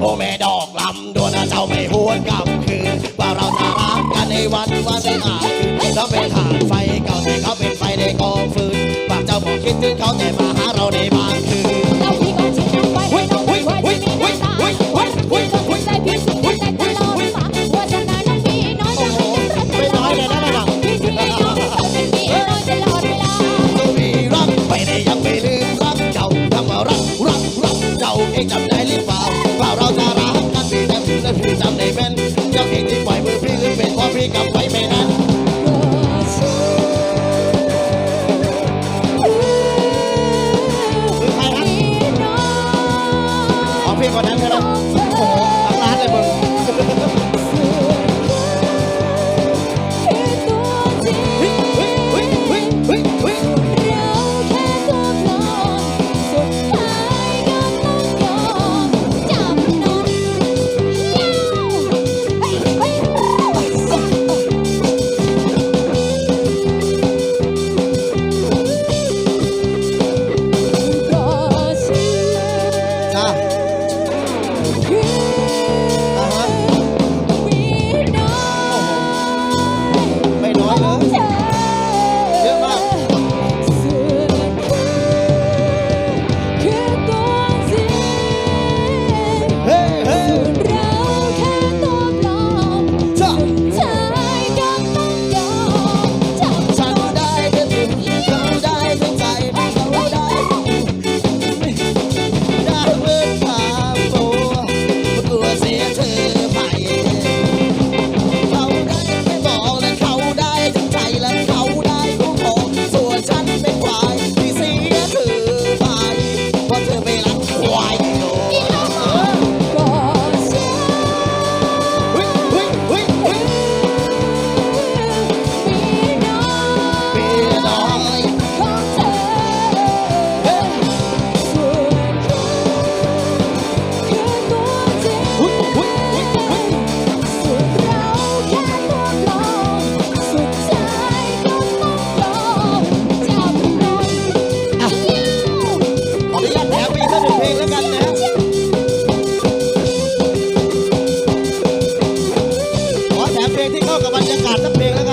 โอ้แม่ดอกลำดวนเจ้าไม่หวนกลับคืนว่าเราจะรักกันในวันวันที่อาคืนเล้เป็นฐานไฟเก่าที่เขาเป็นไฟในกองฟืนปากเจ้าบอกคิดถึงเขาแต่มา พี่จำได้แม่นกัเพลที่ปล่อยมือพี่หรือเป็นเพาะพี่กำไว้ไม่นานคือใครครัอาเพลงคนนั้นก็ได้ ข้ากับบรรยากาศสักเพลงแล้ว